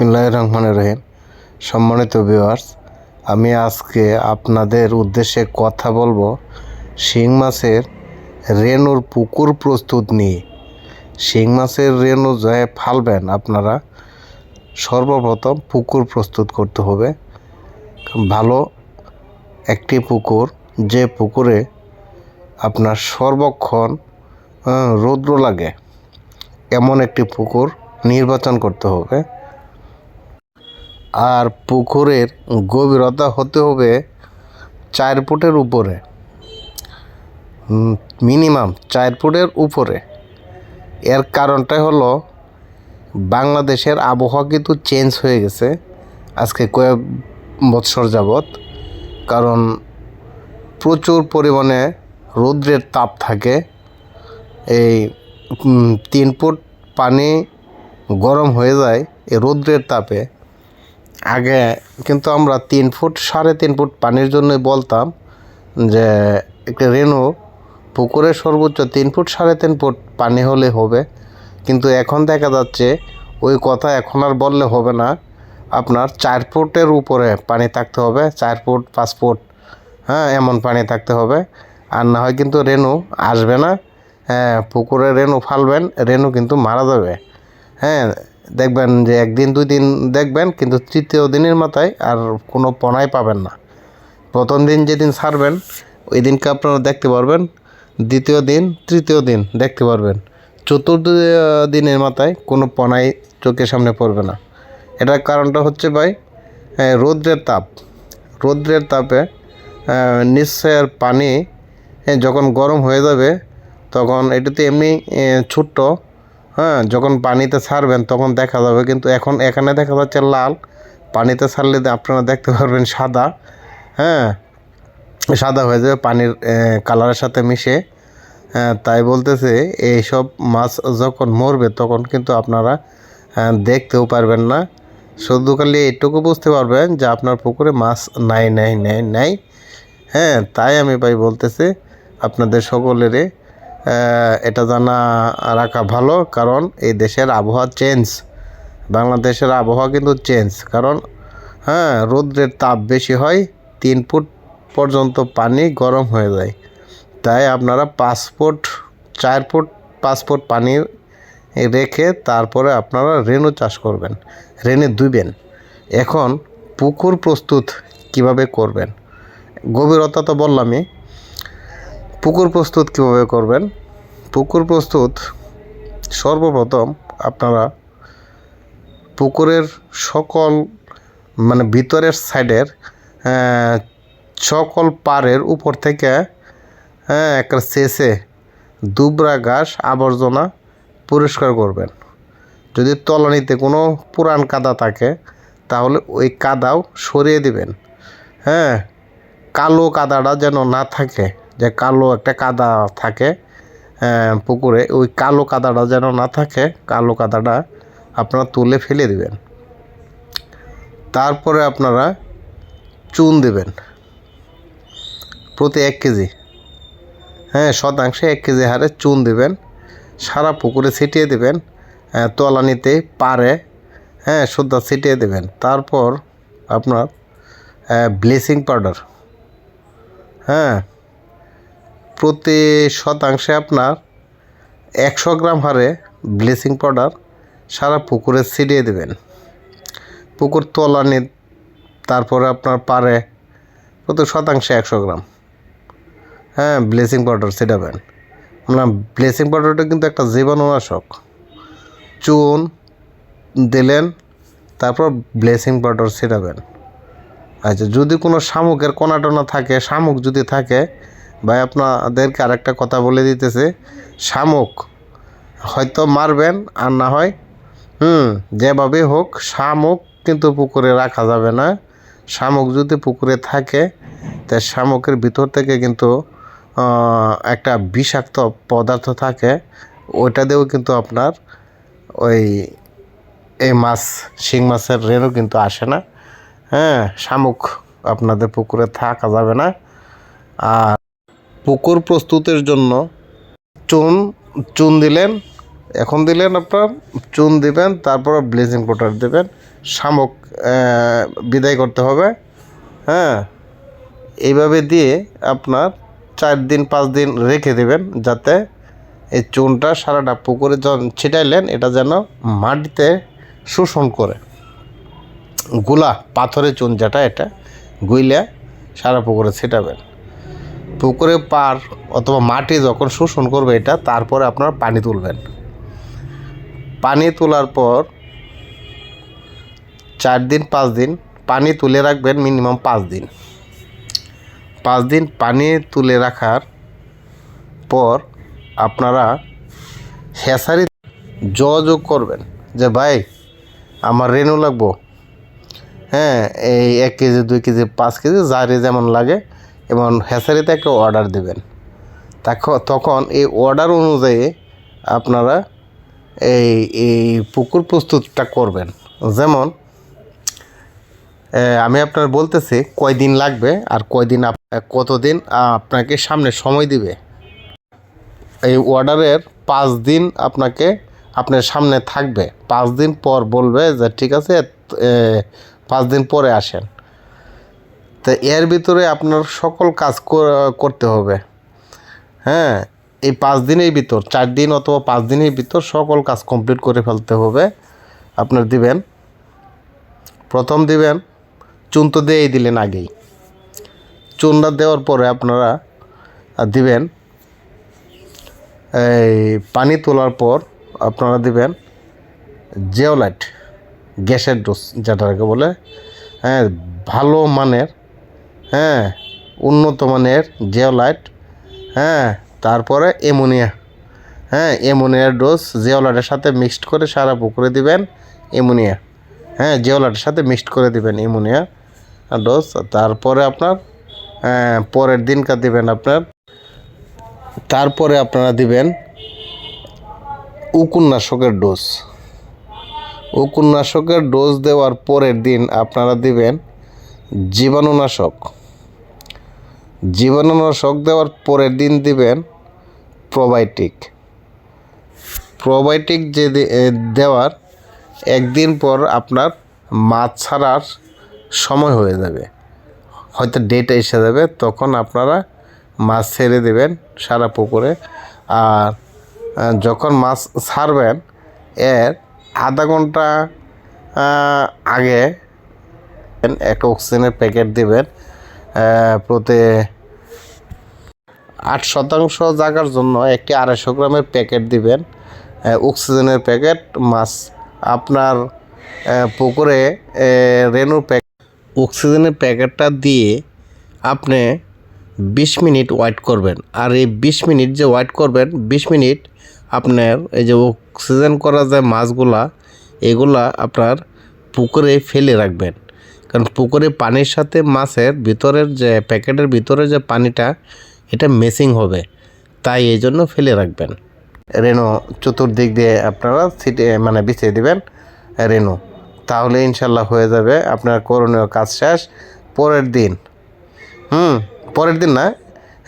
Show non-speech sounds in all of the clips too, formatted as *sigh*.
বিসমিল্লাহ রহমান রহিম। সম্মানিত ভিউয়ার্স আমি আজকে আপনাদের উদ্দেশ্যে কথা বলব শিং মাছের রেনুর পুকুর প্রস্তুত নিয়ে। শিং মাছের রেনু যায় ফালবেন আপনারা, সর্বপ্রথম পুকুর প্রস্তুত করতে হবে। ভালো একটি পুকুর, যে পুকুরে আপনার সর্বক্ষণ রৌদ্র লাগে, এমন একটি পুকুর নির্বাচন করতে হবে। আর পুকুরের গভীরতা হতে হবে চার ফুটের উপরে। মিনিমাম চার ফুটের উপরে। এর কারণটাই হলো বাংলাদেশের আবহাওয়া কিন্তু চেঞ্জ হয়ে গেছে আজকে কয়েক বৎসর যাবৎ। কারণ প্রচুর পরিমাণে রৌদ্রের তাপ থাকে। এই তিন ফুট পানি গরম হয়ে যায় এই রৌদ্রের তাপে। আগে কিন্তু আমরা তিন ফুট, সাড়ে তিন ফুট পানির জন্য বলতাম যে একটা রেনু পুকুরে সর্বোচ্চ তিন ফুট, সাড়ে তিন ফুট পানি হলে হবে। কিন্তু এখন দেখা যাচ্ছে ওই কথা এখন আর বললে হবে না। আপনার চার ফুটের উপরে পানি থাকতে হবে, চার ফুট, পাঁচ ফুট হ্যাঁ এমন পানি থাকতে হবে। আর না হয় কিন্তু রেনু আসবে না। হ্যাঁ পুকুরে রেনু ফালবেন রেনু কিন্তু মারা যাবে। হ্যাঁ দেখবেন যে একদিন দুই দিন দেখবেন, কিন্তু তৃতীয় দিনের মাথায় আর কোনো পনাই পাবেন না। প্রথম দিন যেদিন ছাড়বেন ওই দিনকে আপনারা দেখতে পারবেন, দ্বিতীয় দিন, তৃতীয় দিন দেখতে পারবেন। চতুর্থ দিনের মাথায় কোনো পনাই চোখের সামনে পড়বে না। এটার কারণটা হচ্ছে ভাই রৌদ্রের তাপ। রৌদ্রের তাপে নিশ্চয়ের পানি যখন গরম হয়ে যাবে, তখন এটাতে এমনি ছোট্ট হ্যাঁ যখন পানিতে ছাড়বেন তখন দেখা যাবে কিন্তু এখন এখানে দেখা যাচ্ছে লাল। পানিতে ছাড়লে আপনারা দেখতে পারবেন সাদা। হ্যাঁ সাদা হয়ে যাবে পানির কালারের সাথে মিশে। হ্যাঁ, তাই বলতেছে এইসব মাছ যখন মরবে তখন কিন্তু আপনারা হ্যাঁ, দেখতেও পারবেন না। শুধু খালি এটুকু বুঝতে পারবেন যে আপনার পুকুরে মাছ নাই নাই নাই নাই। হ্যাঁ তাই আমি ভাই বলতেছি আপনাদের সকলেরই আহ, এটা জানা রাখা ভালো, কারণ এই দেশের আবহাওয়া চেঞ্জ বাংলাদেশের আবহাওয়া কিন্তু চেঞ্জ কারণ হ্যাঁ রৌদ্রের তাপ বেশি হয়, তিন ফুট পর্যন্ত পানি গরম হয়ে যায়। তাই আপনারা পাঁচ ফুট, চার ফুট, পাঁচ ফুট পানি রেখে তারপরে আপনারা রেনু চাষ করবেন রেনে দুইবেন এখন পুকুর প্রস্তুত কীভাবে করবেন? গভীরতা তো বললামই পুকুর প্রস্তুত কীভাবে করবেন? পুকুর প্রস্তুত সর্বপ্রথম আপনারা পুকুরের সকল মানে ভিতরের সাইডের সকল পাড়ের উপর থেকে হ্যাঁ একটা শেষে দুবরা ঘাস আবর্জনা পরিষ্কার করবেন। যদি তলানিতে কোনো পুরান কাদা থাকে, তাহলে ওই কাদাও সরিয়ে দিবেন। হ্যাঁ কালো কাদাটা যেন না থাকে। যে কালো একটা কাদা থাকে পুকুরে, ওই কালো কাদাটা যেন না থাকে, কালো কাদাটা আপনারা তুলে ফেলে দিবেন। তারপরে আপনারা চুন দেবেন। প্রতি এক কেজি। হ্যাঁ শতাংশে এক কেজি হারে চুন দেবেন। সারা পুকুরে ছিটিয়ে দেবেন। তলানিতে পারে। হ্যাঁ সুদ্ধা ছিটিয়ে দেবেন। তারপর আপনার ব্লিচিং পাউডার। হ্যাঁ প্রতি শতাংশে আপনার একশো গ্রাম হারে ব্লিচিং পাউডার সারা পুকুরে ছিটিয়ে দেবেন। পুকুর তলানি, তারপরে আপনার পারে প্রতি শতাংশে একশো গ্রাম হ্যাঁ ব্লিচিং পাউডার ছিটাবেন। না ব্লিচিং পাউডারটা কিন্তু একটা জীবাণুনাশক। চুন দিলেন, তারপর ব্লিচিং পাউডার ছিটাবেন। আচ্ছা যদি কোনো শামুকের কোনা টোনা থাকে, শামুক যদি থাকে ভাই আপনাদেরকে আরেকটা কথা বলে দিতেছে, শামুক। হয়তো মারবেন, আর না হয়, হুম, যেভাবে হোক, শামুক কিন্তু পুকুরে রাখা যাবে না। শামুক যদি পুকুরে থাকে, তা শামুকের ভিতর থেকে কিন্তু একটা বিষাক্ত পদার্থ থাকে, ওইটা দিয়েও কিন্তু আপনার ওই, এই মাছ, শিং মাছের রেণু কিন্তু আসে না। হ্যাঁ শামুক আপনাদের পুকুরে থাকা যাবে না। আর পুকুর প্রস্তুতের জন্য চুন চুন দিলেন, এখন দিলেন আপনার, চুন দিবেন, তারপর ব্লিচিং পাউডার দেবেন, শামুক বিদায় করতে হবে হ্যাঁ? এইভাবে দিয়ে আপনার চার দিন, পাঁচ দিন রেখে দেবেন, যাতে এই চুনটা সারাটা পুকুরে যখন ছিটাইলেন, এটা যেন মাটিতে শোষণ করে। গুলা, পাথরের চুন যেটা, এটা গুইলে সারা পুকুরে ছিটাবেন। পুকুরে পার অথবা মাটি যখন শোষণ করবে এটা, তারপরে আপনার পানি তুলবেন। পানি তোলার পর চার দিন, পাঁচ দিন পানি তুলে রাখবেন মিনিমাম পাঁচ দিন। পাঁচ দিন পানি তুলে রাখার পর আপনারা হেসারি যোগাযোগ করবেন যে, ভাই, আমার রেনু লাগবো। হ্যাঁ এই এক কেজি, দুই কেজি, পাঁচ কেজি যারে যেমন লাগে এবং হেসারিতে একটা অর্ডার দেবেন। তখন তখন এই অর্ডার অনুযায়ী আপনারা এই এই পুকুর প্রস্তুতটা করবেন। যেমন আমি আপনার বলতেছি কয়দিন লাগবে আর কয়দিন কতদিন আপনাকে সামনে সময় দিবে। এই অর্ডারের পাঁচ দিন আপনাকে, আপনার সামনে থাকবে। পাঁচ দিন পর বলবে যে, ঠিক আছে পাঁচ দিন পরে আসেন। তো এর ভিতরে আপনার সকল কাজ করতে হবে। হ্যাঁ এই পাঁচ দিনের ভিতর, চার দিন অথবা পাঁচ দিনের ভিতর সকল কাজ কমপ্লিট করে ফেলতে হবে। আপনার দিবেন, প্রথম দিবেন চুন তো দিয়েই দিলেন আগেই। চুনটা দেওয়ার পরে আপনারা দিবেন, এই পানি তোলার পর আপনারা দিবেন জিওলাইট, গ্যাসের ডোজ যেটাকে বলে হ্যাঁ ভালো মানের হ্যাঁ উন্নত মানের জিওলাইট হ্যাঁ তারপরে অ্যামোনিয়া। হ্যাঁ অ্যামোনিয়ার ডোজ জিওলাইটের সাথে মিক্সড করে সারা পুকুরে দিবেন অ্যামোনিয়া। হ্যাঁ জিওলাইটের সাথে মিক্সড করে দিবেন অ্যামোনিয়া ডোজ। তারপরে আপনার হ্যাঁ, পরের দিনকার দিবেন আপনার তারপরে আপনারা দিবেন উকুন্নাশকের ডোজ। উকুন্নাশকের ডোজ দেওয়ার পরের দিন আপনারা দিবেন জীবাণুনাশক। জীবাণুনাশক দেওয়ার পরের দিন দিবেন প্রোবায়োটিক। প্রোবায়োটিক যে দেওয়ার একদিন পর আপনার মাছ ছাড়ার সময় হয়ে যাবে। হয়তো ডেট এসে যাবে, তখন আপনারা মাছ ছেড়ে দেবেন সারা পুকুরে। আর যখন মাছ ছাড়বেন, এর আধা ঘণ্টা আগে একটা অক্সিজেনের প্যাকেট দিবেন। প্রতি আট শতাংশ জায়গার জন্য একটি আড়াইশো গ্রামের প্যাকেট দিবেন। অক্সিজেনের প্যাকেট মাছ আপনার পুকুরে রেনুর প্যাকেট। অক্সিজেনের প্যাকেটটা দিয়ে আপনি বিশ মিনিট ওয়েট করবেন। আর এই বিশ মিনিট যে ওয়েট করবেন, বিশ মিনিট আপনার এই যে অক্সিজেন করা যে মাছগুলা, এগুলা আপনার পুকুরে ফেলে রাখবেন। কারণ পুকুরে পানির সাথে মাছের ভিতরের যে প্যাকেটের ভিতরে যে পানিটা, এটা মেসিং হবে। তাই এই জন্য ফেলে রাখবেন। রেনো চতুর্দিক দিয়ে আপনারা সিটে মানে বিছিয়ে দিবেন। রেনো তাহলে ইনশাল্লাহ হয়ে যাবে আপনার করণীয় কাজ শেষ। পরের দিন, হুম, পরের দিন না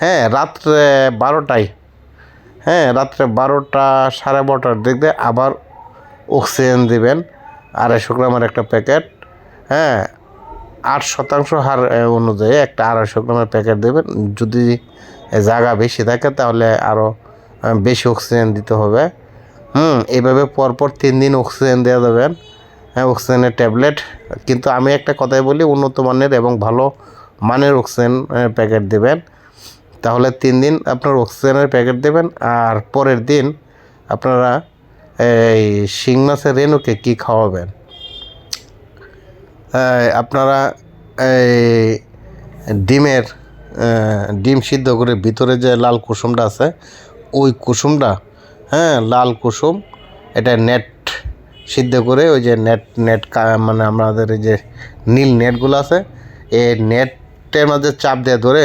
হ্যাঁ রাত্রে বারোটায় হ্যাঁ রাত্রে বারোটা সাড়ে বারোটার দিক দিয়ে আবার অক্সিজেন দিবেন। আড়াইশো গ্রামের একটা প্যাকেট হ্যাঁ আট শতাংশ হার অনুযায়ী একটা আড়াইশো গ্রামের প্যাকেট দেবেন। যদি জায়গা বেশি থাকে তাহলে আরও বেশি অক্সিজেন দিতে হবে। হুম এইভাবে পরপর তিন দিন অক্সিজেন দেওয়া দেবেন হ্যাঁ অক্সিজেনের ট্যাবলেট কিন্তু আমি একটা কথাই বলি, উন্নত মানের এবং ভালো মানের অক্সিজেন প্যাকেট দেবেন। তাহলে তিন দিন আপনার অক্সিজেনের প্যাকেট দেবেন। আর পরের দিন আপনারা, এই শিং মাছের রেনুকে কী খাওয়াবেন? আপনারা এই ডিমের ডিম সিদ্ধ করে ভিতরে যে লাল কুসুমটা আছে, ওই কুসুমটা হ্যাঁ লাল কুসুম, এটা নেট সিদ্ধ করে ওই যে নেট নেট মানে আমাদের এই যে নীল নেটগুলো আছে, এই নেটের মাঝে চাপ দিয়ে ধরে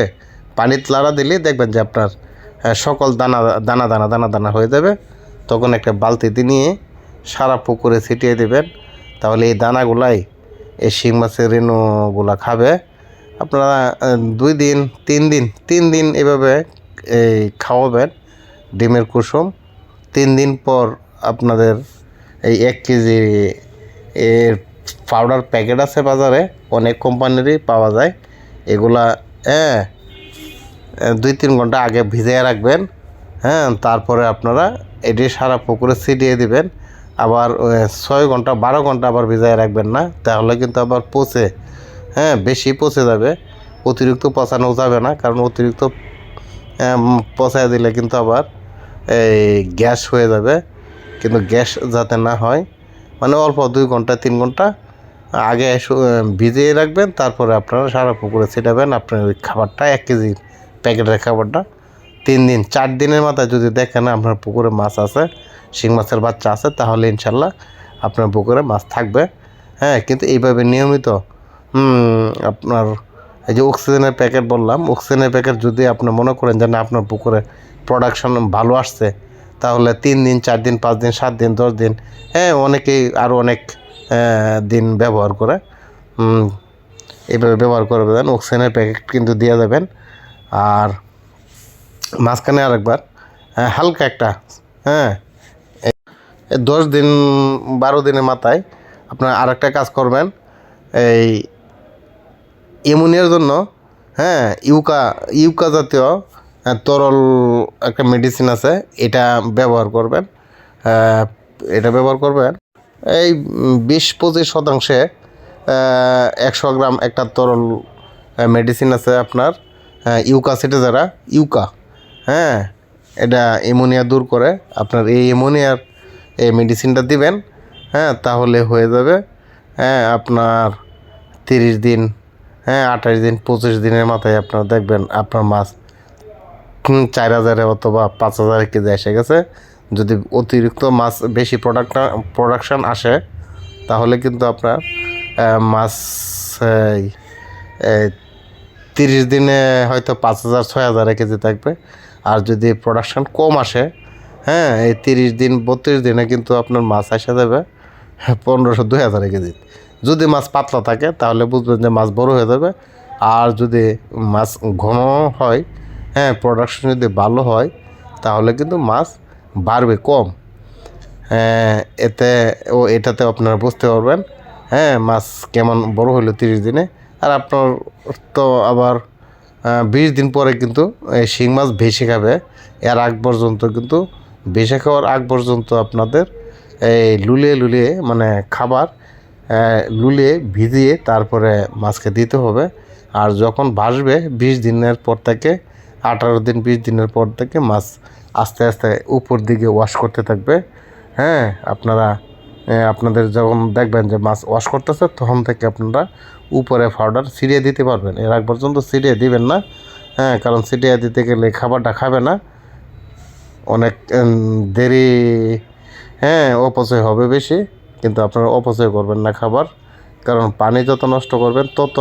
পানির লাড়া দিলে দেখবেন যে আপনার সকল দানা দানা দানা দানা দানা হয়ে যাবে। তখন একটা বালতিতে নিয়ে সারা পুকুরে ছিটিয়ে দেবেন। তাহলে এই দানাগুলাই এই শিং মাছের রেণুগুলা খাবে। আপনারা দুই দিন, তিন দিন তিন দিন এভাবে এই খাওয়াবেন ডিমের কুসুম। তিন দিন পর আপনাদের এই এক কেজি এর পাউডার প্যাকেট আছে বাজারে, অনেক কোম্পানিরই পাওয়া যায়। এগুলা হ্যাঁ দুই তিন ঘণ্টা আগে ভিজিয়ে রাখবেন। হ্যাঁ তারপরে আপনারা এটি সারা পুকুরে ছিটিয়ে দিবেন। আবার ছয় ঘণ্টা, বারো ঘণ্টা আবার ভিজায় রাখবেন না, তাহলে কিন্তু আবার পচে হ্যাঁ বেশি পচে যাবে। অতিরিক্ত পচানো যাবে না, কারণ অতিরিক্ত পচায় দিলে কিন্তু আবার এই গ্যাস হয়ে যাবে, কিন্তু গ্যাস যাতে না হয় মানে অল্প দুই ঘণ্টা, তিন ঘণ্টা আগে ভিজিয়ে রাখবেন, তারপরে আপনারা সারা পুকুরে ছিটাবেন, আপনার ওই খাবারটা, এক কেজি প্যাকেটের খাবারটা তিন দিন, চার দিনের মাথায় যদি দেখেন আপনার পুকুরে মাছ আছে, শিং মাছের বাচ্চা আছে, তাহলে ইনশাল্লাহ আপনার পুকুরে মাছ থাকবে। হ্যাঁ কিন্তু এইভাবে নিয়মিত আপনার এই যে অক্সিজেনের প্যাকেট বললাম অক্সিজেনের প্যাকেট যদি আপনি মনে করেন যে না, আপনার পুকুরে প্রোডাকশন ভালো আসছে, তাহলে তিন দিন, চার দিন, পাঁচ দিন, সাত দিন, দশ দিন হ্যাঁ অনেকেই আরও অনেক দিন ব্যবহার করে এইভাবে ব্যবহার করবেন অক্সিজেনের প্যাকেট কিন্তু দিয়ে দেবেন। আর মাঝখানে আরেকবার হ্যাঁ, হালকা একটা হ্যাঁ দশ দিন বারো দিনের মাথায় আপনার আরেকটা কাজ করবেন এই এমোনিয়ার জন্য হ্যাঁ ইউকা ইউকা জাতীয় তরল একটা মেডিসিন আছে এটা ব্যবহার করবেন এটা ব্যবহার করবেন এই বিশ পঁচিশ শতাংশে একশো গ্রাম একটা তরল মেডিসিন আছে আপনার আহ, ইউকা সিটে যারা ইউকা হ্যাঁ এটা এমোনিয়া দূর করে। আপনার এই এমোনিয়ার এই মেডিসিনটা দিবেন হ্যাঁ তাহলে হয়ে যাবে হ্যাঁ আপনার তিরিশ দিন হ্যাঁ আঠাশ দিন, পঁচিশ দিনের মাথায় আপনার দেখবেন আপনার মাছ চার হাজারে অথবা পাঁচ হাজার কেজি এসে গেছে। যদি অতিরিক্ত মাছ বেশি প্রোডাক্ট প্রোডাকশান আসে, তাহলে কিন্তু আপনার মাছ তিরিশ দিনে হয়তো পাঁচ হাজার, ছয় হাজার কেজি থাকবে। আর যদি প্রোডাকশান কম আসে হ্যাঁ এই তিরিশ দিন বত্রিশ দিনে কিন্তু আপনার মাছ আসে যাবে পনেরোশো দুই হাজার কেজি। যদি মাছ পাতলা থাকে তাহলে বুঝবেন যে মাছ বড় হয়ে যাবে। আর যদি মাছ ঘন হয় হ্যাঁ প্রোডাকশন যদি ভালো হয় তাহলে কিন্তু মাছ বাড়বে কম। হ্যাঁ, এতে ও এটাতে আপনারা বুঝতে পারবেন হ্যাঁ মাছ কেমন বড় হলো তিরিশ দিনে। আর আপনার তো আবার বিশ দিন পরে কিন্তু এই শিং মাছ ভেসে খাবে। এর আগ পর্যন্ত কিন্তু ভেসে খাওয়ার আগ পর্যন্ত আপনাদের এই লুলিয়ে লুলিয়ে মানে খাবার লুলিয়ে ভিজিয়ে তারপরে মাছকে দিতে হবে। আর যখন ভাসবে বিশ দিনের পর থেকে, আঠারো দিন, বিশ দিনের পর থেকে মাছ আস্তে আস্তে উপর দিকে ওয়াশ করতে থাকবে। হ্যাঁ আপনারা আপনাদের যখন দেখবেন যে মাছ ওয়াশ করতেছে, তখন থেকে আপনারা উপরে পাউডার ছিটিয়ে দিতে পারবেন। এর আগ পর্যন্ত ছিটিয়ে দিবেন না। হ্যাঁ কারণ ছিটিয়ে দিতে গেলে খাবারটা খাবে না। অনেক দেরি হ্যাঁ অপচয় হবে বেশি, কিন্তু আপনারা অপচয় করবেন না খাবার। কারণ পানি যত নষ্ট করবেন, তত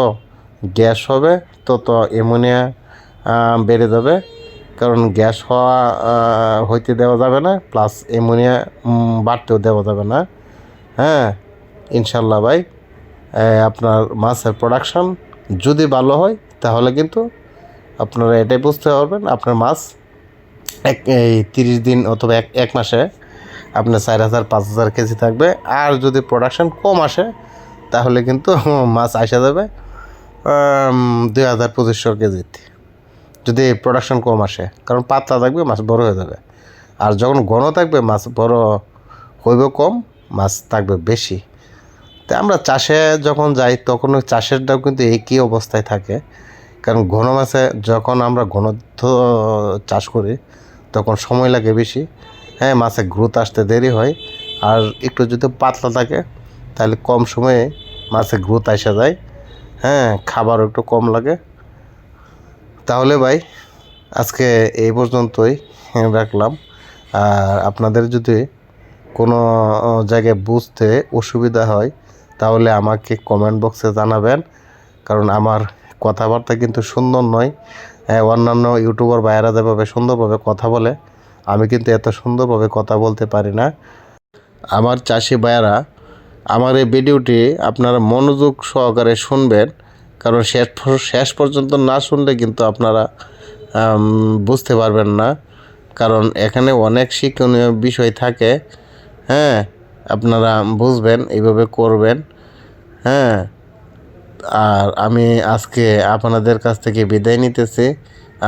গ্যাস হবে, তত অ্যামোনিয়া বেড়ে যাবে। কারণ গ্যাস হওয়া হইতে দেওয়া যাবে না প্লাস অ্যামোনিয়া বাড়তেও দেওয়া যাবে না। হ্যাঁ ইনশাল্লাহ ভাই আপনার মাছের প্রোডাকশান যদি ভালো হয়, তাহলে কিন্তু আপনারা এটাই বুঝতে পারবেন, আপনার মাছ এক, এই তিরিশ দিন অথবা এক এক মাসে আপনার চার হাজার, পাঁচ হাজার কেজি থাকবে। আর যদি প্রোডাকশান কম আসে, তাহলে কিন্তু *laughs* মাছ আসা যাবে দুই হাজার পঁচিশশো কেজিতে যদি প্রোডাকশন কম আসে, কারণ পাতলা থাকবে, মাছ বড় হয়ে যাবে। আর যখন ঘন থাকবে, মাছ বড় হইবে কম। মাছ থাকবে বেশি। তো আমরা চাষে যখন যাই, তখন ওই চাষেরটাও কিন্তু একই অবস্থায় থাকে। কারণ ঘন মাছে যখন আমরা ঘনত্ব চাষ করি, তখন সময় লাগে বেশি। হ্যাঁ মাছে গ্রোথ আসতে দেরি হয়। আর একটু যদি পাতলা থাকে, তাহলে কম সময়ে মাছে গ্রোথ আসা যায়। হ্যাঁ খাবারও একটু কম লাগে। তাহলে ভাই, আজকে এই পর্যন্তই। রাখলাম। আর আপনাদের যদি কোনো জায়গায় বুঝতে অসুবিধা হয় তাহলে আমাকে কমেন্ট বক্সে জানাবেন। কারণ আমার কথাবার্তা কিন্তু সুন্দর নয়। হ্যাঁ, অন্যান্য ইউটিউবার ভাইয়েরা যেভাবে সুন্দরভাবে কথা বলে আমি কিন্তু এত সুন্দরভাবে কথা বলতে পারি না। আমার চাষি ভাইয়েরা আমার এই ভিডিওটি আপনারা মনোযোগ সহকারে শুনবেন। কারণ শেষ শেষ পর্যন্ত না শুনলে কিন্তু আপনারা বুঝতে পারবেন না। কারণ এখানে অনেক শিক্ষণীয় বিষয় থাকে। হ্যাঁ আপনারা বুঝবেন, এইভাবে করবেন হ্যাঁ। আর আমি আজকে আপনাদের কাছ থেকে বিদায় নিতেছি।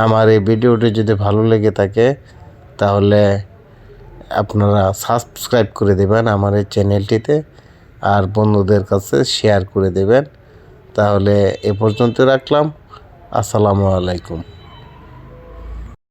আমার এই ভিডিওটি যদি ভালো লেগে থাকে, তাহলে আপনারা সাবস্ক্রাইব করে দেবেন আমার এই চ্যানেলটিতে আর বন্ধুদের কাছে শেয়ার করে দেবেন। তাহলে এ পর্যন্ত রাখলাম। আসসালামু আলাইকুম।